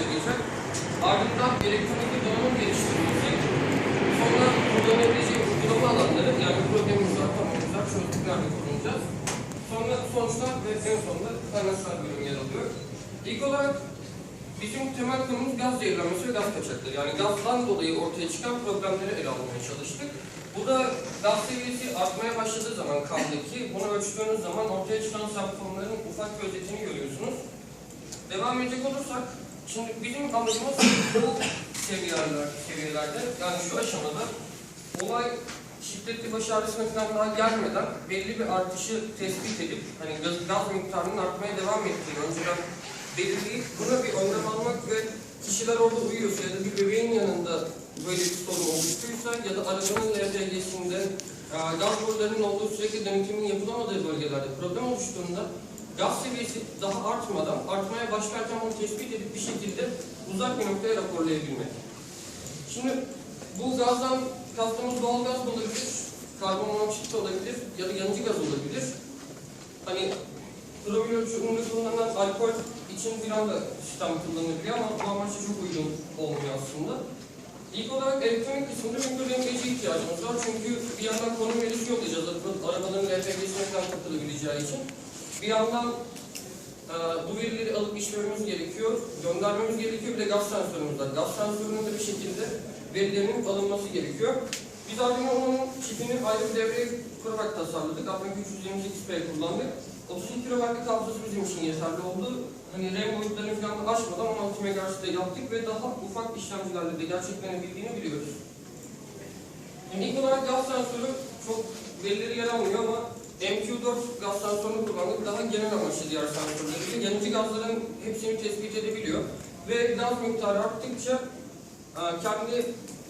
yarayacak. Ardından elektronik bir donanım geliştirmesi, sonra kullanabileceği uygulama alanları, yani problemimizler, tamamımızlar, çözümlerle kullanacağız. Sonra sonuçlar ve en sonunda finansal bölüm yer alıyor. İlk olarak bizim temel konumuz gaz zehirlenmesi ve gaz kaçakları. Yani gazdan dolayı ortaya çıkan problemleri ele almaya çalıştık. Bu da gaz seviyesi artmaya başladığı zaman kandaki, bunu ölçtüğünüz zaman ortaya çıkan semptomların ufak bir özetini görüyorsunuz. Devam edecek olursak, şimdi bizim amacımız bu seviyelerde, seviyelerde yani şu aşamada olay şiddetli baş ağrısına falan daha gelmeden belli bir artışı tespit edip hani gaz, gaz miktarının artmaya devam ettiğini önceden belirleyip buna bir önlem almak ve kişiler orada uyuyorsa ya da bir bebeğin yanında böyle bir sorun oluştuysa ya da arabanın LPG'sinde e, gaz borularının olduğu sürekli denetimin yapılamadığı bölgelerde problem oluştuğunda gaz seviyesi daha artmadan, artmaya başlarken onu tespit edip bir şekilde uzak bir noktaya raporlayabilmek. Şimdi bu gazdan kastımız doğal gaz da olabilir, karbon monoksit de olabilir ya da yanıcı gaz olabilir. Hani promil ölçümünde kullanılan alkol için filan da sistem kullanılabiliyor ama bu amaçla çok uygun olmuyor aslında. İlk olarak elektronik kısmında mikrodengeci ihtiyacımız var çünkü bir yandan konum verisi yollayacağız arabaların LPG'sine falan katılabileceği için. Bir yandan e, bu verileri alıp işlememiz gerekiyor, göndermemiz gerekiyor. Bir de gaz sensörümüz. Gaz sensörünün de bir şekilde verilerinin alınması gerekiyor. Biz Arduino'nun çipini ayrı bir devreye kurarak tasarladık. Aslında 328P kullandık. 32 kW'lik hafızası bizim için yeterli oldu. Hani RAM boyutlarını falan da aşmadan 16 MHz'de yaptık ve daha ufak işlemcilerle de gerçeklenebildiğini biliyoruz. Yani ilk olarak gaz sensörü çok verileri yer almıyor ama MQ4 gaz sensörünü kullandık. Daha genel amaçlı diğer sensörleri. Yanıcı gazların hepsini tespit edebiliyor. Ve gaz miktarı arttıkça e, kendi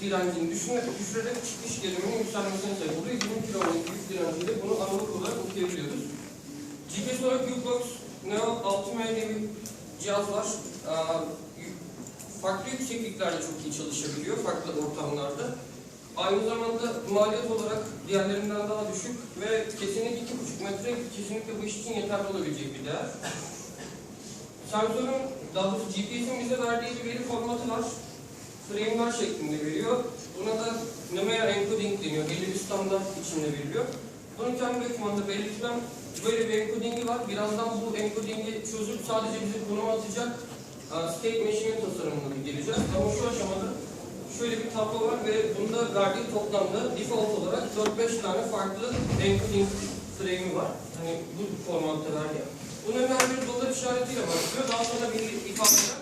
direncini düşünerek, düşürerek çıkış geriminin yükselmesine sebep oluyor. 20 kilometre yük direnciyle bunu analog olarak okuyabiliyoruz. GPS olarak Qbox Neo 6M diye bir cihaz var. E, farklı yüksekliklerde çok iyi çalışabiliyor, farklı ortamlarda. Aynı zamanda maliyet olarak diğerlerinden daha düşük ve kesinlikle 2,5 metre kesinlikle bu iş için yeterli olabilecek bir değer. Sensörün, daha doğrusu GPS'in bize verdiği bir veri formatı var. Frame'ler şeklinde veriyor. Buna da numeric encoding deniyor. Belli bir standart içinde veriliyor. Bunun kendi dokümanda belirtilen böyle bir encodingi var. Birazdan bu encodingi çözüp sadece bize konum atacak e, state machine tasarımına geleceğiz. Ama şu aşamada şöyle bir tablo var ve bunda verdiği toplamda default olarak 4-5 tane farklı encoding frame'i var. Hani bu formatta verdi. Bunun hemen bir dolar işaretiyle başlıyor. Daha sonra bir ifadeler.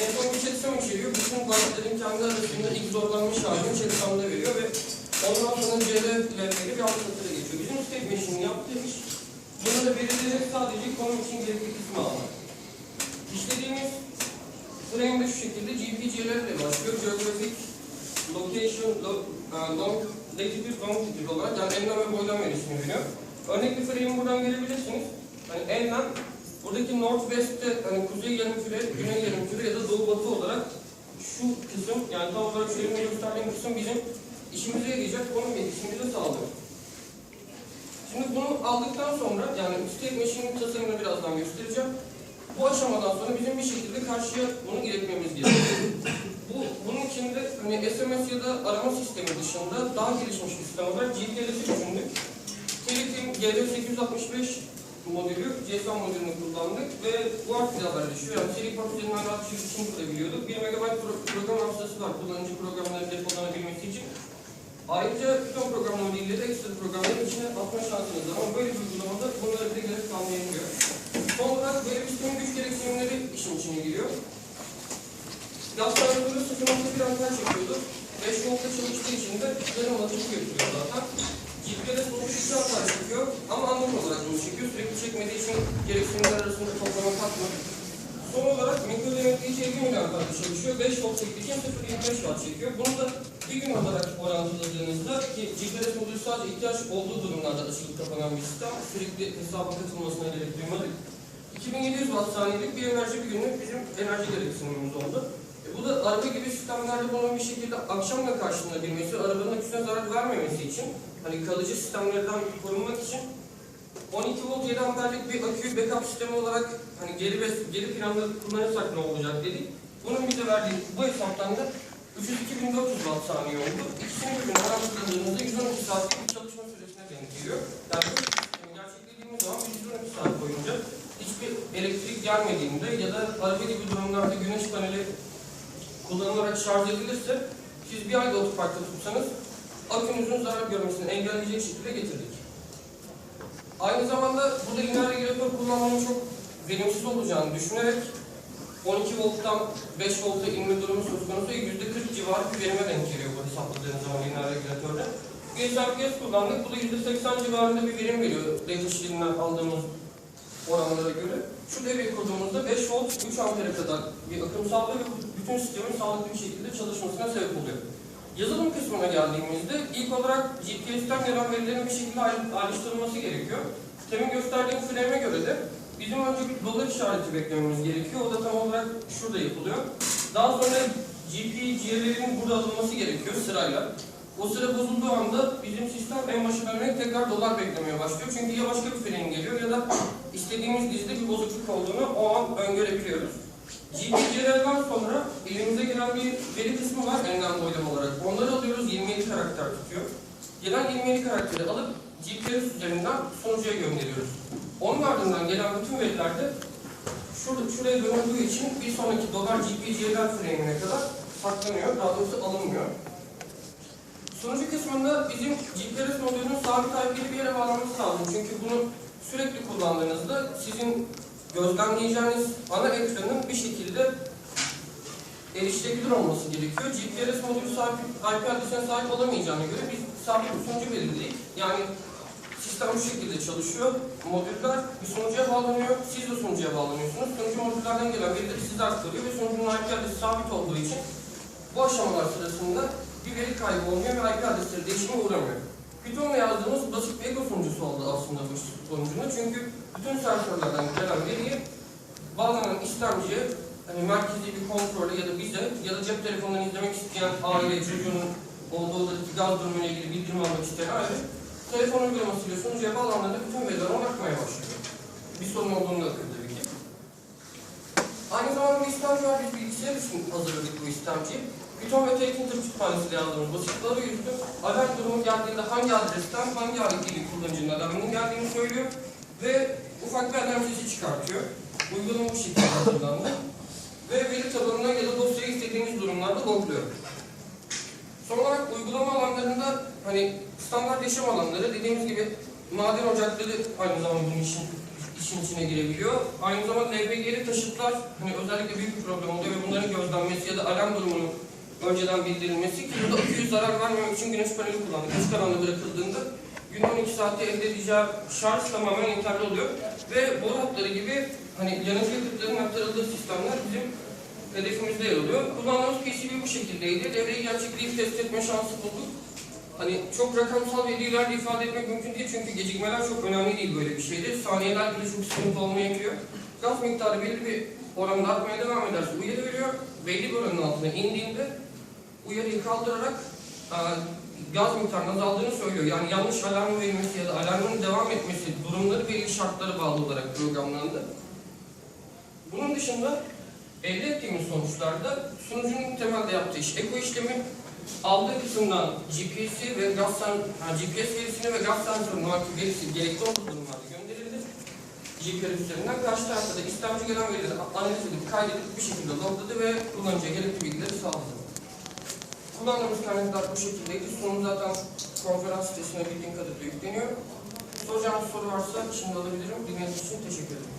En son bir checksum içeriyor. Bütün bankların kendi arasında ilk zorlanmış halini checksamda veriyor ve ondan sonra CL ile alt satıra geçiyor. Bizim state machine'in yaptığı iş bunu da verileri sadece konum için gerekli kısmı almak. İşlediğimiz frame de şu şekilde GPG'ler ile başlıyor. Geographic Location, lo, uh, long, longitude olarak yani enlem ve boylam verisini veriyor. Örnek bir frame'i buradan görebilirsiniz. Hani enlem buradaki northwest'te hani kuzey yarımküre, güney yarımküre ya da doğu batı olarak şu kısım yani tam olarak elimde gösterdiğim kısım bizim işimize yarayacak konum bize sağlıyor. Şimdi bunu aldıktan sonra yani state machine'in tasarımını birazdan göstereceğim. Bu aşamadan sonra bizim bir şekilde karşıya bunu iletmemiz gerekiyor. Bu, bunun içinde hani SMS ya da arama sistemi dışında daha gelişmiş bir sistem olarak GPS'i düşündük. Telekim GD865 modülü, GSM modülünü kullandık ve bu artık haberleşiyor. Yani seri port üzerinden rahat için kurabiliyorduk. 1 MB pro program hafızası var kullanıcı programları depolanabilmesi için. Ayrıca Python programlama dilleri ekstra programların içine atma şansınız var ama böyle bir uygulamada bunlara bile gerek kalmayabiliyor. Bir sistemin güç gereksinimleri işin içine giriyor. Gaz sensörü 0.1 amper çekiyordu. 5 voltta çalıştığı için de yarım atışı götürüyor zaten. GPS 0.2 amper çekiyor ama analog olarak bunu çekiyor. Sürekli çekmediği için gereksinimler arasında toplama katma. Son olarak mikro denetleyici 50 mAh'da çalışıyor. 5 volt çektiği 0.25 watt çekiyor. Bunu da bir gün olarak orantıladığınızda ki GPS modülü sadece ihtiyaç olduğu durumlarda açılıp kapanan bir sistem. Sürekli hesaba katılmasına gerek duymadık. 2700 watt saniyelik bir enerji günlük bizim enerji gereksinimimiz oldu. E bu da araba gibi sistemlerde bunun bir şekilde akşamla karşılanabilmesi, arabanın aküsüne zarar vermemesi için, hani kalıcı sistemlerden korunmak için 12 volt 7 amperlik bir akü backup sistemi olarak hani geri ve geri planda kullanırsak ne olacak dedik. Bunun bize verdiği bu hesaptan da 302.400 watt saniye oldu. İkisini birbirine arasındığımızda 112 saatlik bir çalışma süresine denk geliyor. Yani bu sistemi gerçeklediğimiz zaman biz 112 saat boyunca hiçbir elektrik gelmediğinde ya da araba gibi durumlarda güneş paneli kullanılarak şarj edilirse siz bir ayda otoparkta tutsanız akünüzün zarar görmesini engelleyecek şekilde getirdik. Aynı zamanda burada lineer regülatör kullanmanın çok verimsiz olacağını düşünerek 12 volttan 5 volta inme durumu söz konusu %40 civarı bir verime denk geliyor bu hesapladığınız zaman lineer regülatörde. GSRPS kullandık. Bu da %80 civarında bir verim veriyor iletişimden aldığımız oranlara göre. Şu devreyi kurduğumuzda 5 volt 3 ampere kadar bir akım sağlıyor ve bütün sistemin sağlıklı bir şekilde çalışmasına sebep oluyor. Yazılım kısmına geldiğimizde ilk olarak GPS'ten gelen verilerin bir şekilde ayrı- ayrıştırılması gerekiyor. Temin gösterdiğim frame'e göre de bizim önce bir dolar işareti beklememiz gerekiyor. O da tam olarak şurada yapılıyor. Daha sonra GPG'lerin burada alınması gerekiyor sırayla. O sıra bozulduğu anda bizim sistem en dönerek tekrar dolar beklemeye başlıyor. Çünkü ya başka bir frame geliyor ya da istediğimiz dizide bir bozukluk olduğunu o an öngörebiliyoruz. GPG'lerden sonra elimize gelen bir veri kısmı var enlem boylama olarak. Onları alıyoruz 27 karakter tutuyor. Gelen 27 karakteri alıp GPS üzerinden sonucuya gönderiyoruz. Onun ardından gelen bütün verilerde şurada, şuraya dönüldüğü için bir sonraki dolar GPG'ler frame'ine kadar saklanıyor. Daha doğrusu alınmıyor. Sunucu kısmında bizim GPS modülünün sabit ayrı bir yere bağlanması lazım. Çünkü bunu sürekli kullandığınızda sizin gözlemleyeceğiniz ana ekranın bir şekilde erişilebilir olması gerekiyor. GPS modülü sahip, IP adresine sahip olamayacağına göre biz sabit bir sunucu belirledik. Yani sistem bu şekilde çalışıyor. Modüller bir sunucuya bağlanıyor, siz de sunucuya bağlanıyorsunuz. Sunucu modüllerden gelen verileri size aktarıyor ve sunucunun IP adresi sabit olduğu için bu aşamalar sırasında bir veri kaybı olmuyor ve IP adresleri değişime uğramıyor. Python'la yazdığımız basit bir ego sunucusu oldu aslında bu sonucunda. Çünkü bütün serverlardan gelen veriyi bağlanan istemciye hani merkezi bir kontrolü ya da bize ya da cep telefonundan izlemek isteyen aile çocuğunun olduğu odadaki gaz durumuyla ilgili bildirim almak isteyen aile telefon uygulamasıyla sunucuya bağlandığında bütün veriler ona akmaya başlıyor. Bir sorun olduğunu da tabii ki. Aynı zamanda bir istemci var. Biz bilgisayar için hazırladık bu istemciyi. Python ve Takeinter kütüphanesiyle yazdığımız basitleri yüzlü alarm durumu geldiğinde hangi adresten hangi aletli kullanıcının alarmının geldiğini söylüyor ve ufak bir alarm sesi çıkartıyor. Uygulama bu şekilde hazırlandı. Ve veri tabanına ya da dosyayı istediğimiz durumlarda logluyor. Son olarak uygulama alanlarında hani standart yaşam alanları dediğimiz gibi maden ocakları aynı zamanda bunun işin, işin içine girebiliyor. Aynı zamanda LPG'li taşıtlar hani özellikle büyük bir problem oluyor ve bunların gözlenmesi ya da alarm durumunun önceden bildirilmesi ki burada aküyü zarar vermemek için güneş paneli kullandık. Açık alanda bırakıldığında günde 12 saatte elde edeceği şarj tamamen yeterli oluyor. Ve boru hatları gibi hani yanıcı yakıtların aktarıldığı sistemler bizim hedefimizde yer alıyor. Kullandığımız PCB bu şekildeydi. Devreyi gerçekleyip test etme şansı bulduk. Hani çok rakamsal verilerle ifade etmek mümkün değil çünkü gecikmeler çok önemli değil böyle bir şeyde. Saniyeler bile çok sıkıntı olmayabiliyor. Gaz miktarı belli bir oranda artmaya devam ederse uyarı veriyor. Belli bir oranın altına indiğinde uyarıyı kaldırarak e, gaz miktarının azaldığını söylüyor. Yani yanlış alarm verilmesi ya da alarmın devam etmesi durumları belli şartlara bağlı olarak programlandı. Bunun dışında elde ettiğimiz sonuçlarda sunucunun temelde yaptığı iş eko işlemi aldığı kısımdan GPS'i ve gaz ha, GPS verisini ve gaz sensörünün artık verisi gerekli olduğu durumlarda gönderildi. GPS üzerinden karşı tarafta da istemci gelen verileri analiz edip kaydedip bir şekilde logladı ve kullanıcıya gerekli bilgileri sağladı. Kullandığımız kaynaklar bu şekildeydi. Sunum zaten konferans sitesine bildiğim kadarıyla yükleniyor. Soracağınız soru varsa şimdi alabilirim. Dinlediğiniz için teşekkür ederim.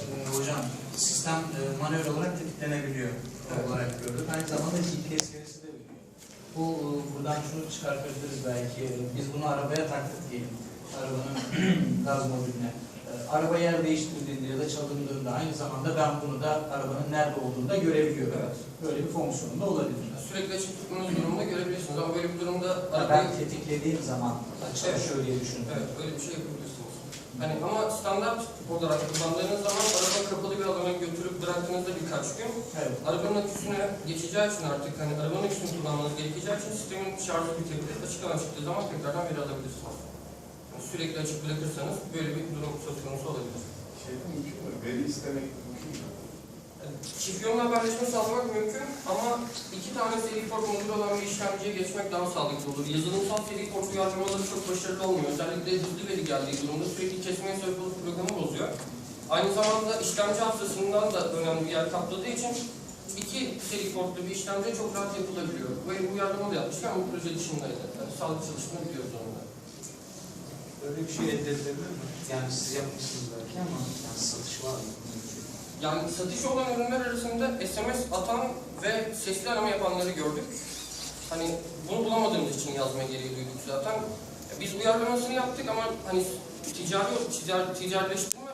Ee, hocam sistem e, manuel olarak tetiklenebiliyor Evet. olarak gördük. Aynı zamanda GPS verisi de veriyor. Bu e, buradan şunu çıkartabiliriz belki. e, Biz bunu arabaya taktık diyelim. Arabanın gaz modülüne. Araba yer değiştirdiğinde ya da çalındığında aynı zamanda ben bunu da arabanın nerede olduğunu da görebiliyorum. Evet. Böyle bir fonksiyonu da olabilir. Sürekli açık tutmanız durumunda görebilirsiniz ama böyle bir durumda Ben arabayı... tetiklediğim zaman çalışıyor diye düşünüyorum. Evet, öyle bir şey yapabilirsiniz. Hani ama standart olarak kullandığınız zaman araba kapalı bir alana götürüp bıraktığınızda birkaç gün Evet. arabanın aküsüne geçeceği için artık hani arabanın aküsünü kullanmanız gerekeceği için sistemin şarjı bitebilir. Açık alan çıktığı zaman tekrardan veri alabilirsiniz. Sürekli açık bırakırsanız böyle bir durum söz konusu olabilir. Şey mümkün mü? Veri istemek mümkün mü? Yani Şifyonla haberleşme sağlamak mümkün ama iki tane seri port modu olan bir işlemciye geçmek daha sağlıklı olur. Yazılımsal seri port uyarlamaları çok başarılı olmuyor. Özellikle hızlı veri geldiği durumda sürekli kesmeye sebep olup programı bozuyor. Aynı zamanda işlemci hafızasından da önemli bir yer kapladığı için iki seri portlu bir işlemci çok rahat yapılabiliyor. Bir uyarlama da yapmışlar ama bu proje dışındaydı. Yani sağlık çalıştığını biliyoruz onunla. Böyle bir şey elde edilebilir mi? Yani siz yapmışsınız belki ama yani satış var mı? Yani satışı olan ürünler arasında SMS atan ve sesli arama yapanları gördük. Hani bunu bulamadığımız için yazma gereği duyduk zaten. Biz uyarlamasını yaptık ama hani ticari, ticari, ticarileştirme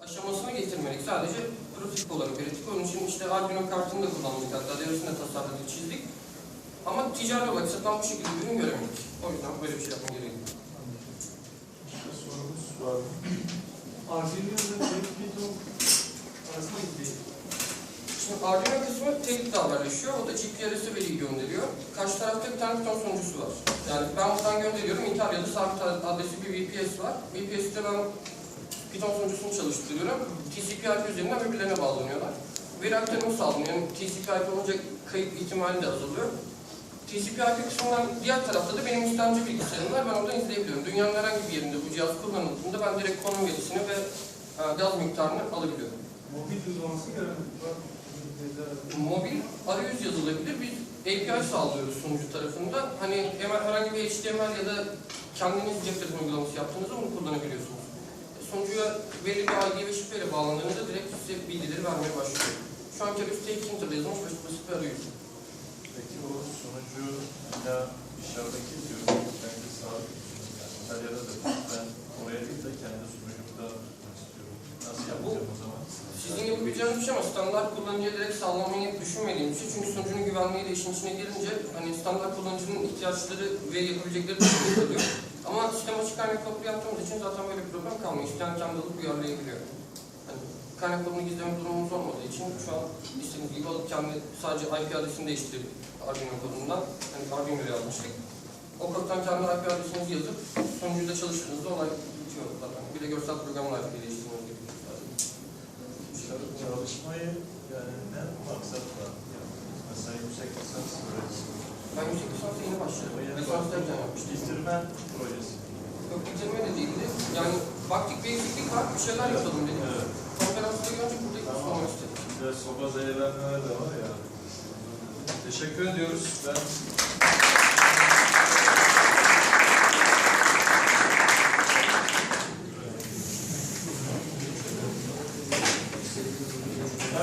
aşamasına getirmedik. Sadece prototip olarak ürettik. Onun için işte Arduino kartını da kullandık hatta devresini de tasarladık, çizdik. Ama ticari olarak satan bu şekilde ürün göremedik. O yüzden böyle bir şey yapma gereği var mı? Arduino'da Python arasında gidiyor. Şimdi Arduino kısmı tek haberleşiyor. O da GPRS'e veriyi gönderiyor. Karşı tarafta bir tane sunucusu var. Yani ben buradan gönderiyorum. İtalya'da sabit adresi bir VPS var. VPS'te ben Python sunucusunu çalıştırıyorum. TCP/IP üzerinden birbirlerine bağlanıyorlar. Veri aktarımı sağlanıyor. Yani TCP/IP olunca kayıp ihtimali de azalıyor. TCP/IP kısmından diğer tarafta da benim istemci bilgisayarım var. Ben oradan izleyebiliyorum. Dünyanın herhangi bir yerinde bu cihaz kullanıldığında ben direkt konum verisini ve e, gaz miktarını alabiliyorum. Mobil uygulaması. Bak, Mobil arayüz yazılabilir. Biz API sağlıyoruz sunucu tarafında. Hani hemen herhangi bir HTML ya da kendiniz cep telefonu uygulaması yaptığınızda onu kullanabiliyorsunuz. Sunucuya belli bir ID ve şifreyle bağlandığınızda direkt size bilgileri vermeye başlıyor. Şu an tabii tek internet yazılmış basit bir arayüz. Peki o sonucu ya dışarıdaki diyorum. Bence sabit. Yani İtalya'da da ben oraya değil de kendi sunucumda istiyorum. Nasıl yapacağım o zaman? Sizin yapabileceğiniz bir şey ama standart kullanıcıya direkt sağlamayı düşünmediğim bir şey. Çünkü sunucunun güvenliği de işin içine girince hani standart kullanıcının ihtiyaçları ve yapabilecekleri de çok oluyor. Ama sistem açık kaynak kodlu yaptığımız için zaten böyle bir problem kalmıyor. İsteyen kendi alıp uyarlayabiliyor. Kaynak kodunu gizleme durumumuz olmadığı için şu an istediğiniz gibi alıp kendi sadece IP adresini değiştirip Arduino kodundan hani Arduino'ya yazmıştık. O koddan kendi IP adresinizi yazıp sonucunda çalıştığınızda olay bitiyor zaten. Bir de görsel programlar IP değiştirmeniz gerekiyor. Dışarı çalışmayı yani ne maksatla yaptınız? Mesela yüksek lisans öğrencisi. Ben yüksek lisansa yeni başladım. O yeni Lisans derken yapmıştım. Bitirme projesi. Yok bitirme de değildi. Yani baktık bir eksiklik var, bir şeyler yapalım dedik. Evet. İstedim. Bir de var ya. Teşekkür ediyoruz. Ben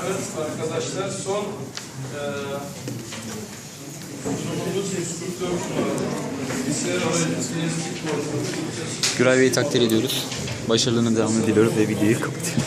Evet arkadaşlar son eee sunumumuz 144 numaralı. Takdir ediyoruz. Başarılarının devamını diliyoruz ve videoyu kapatıyoruz.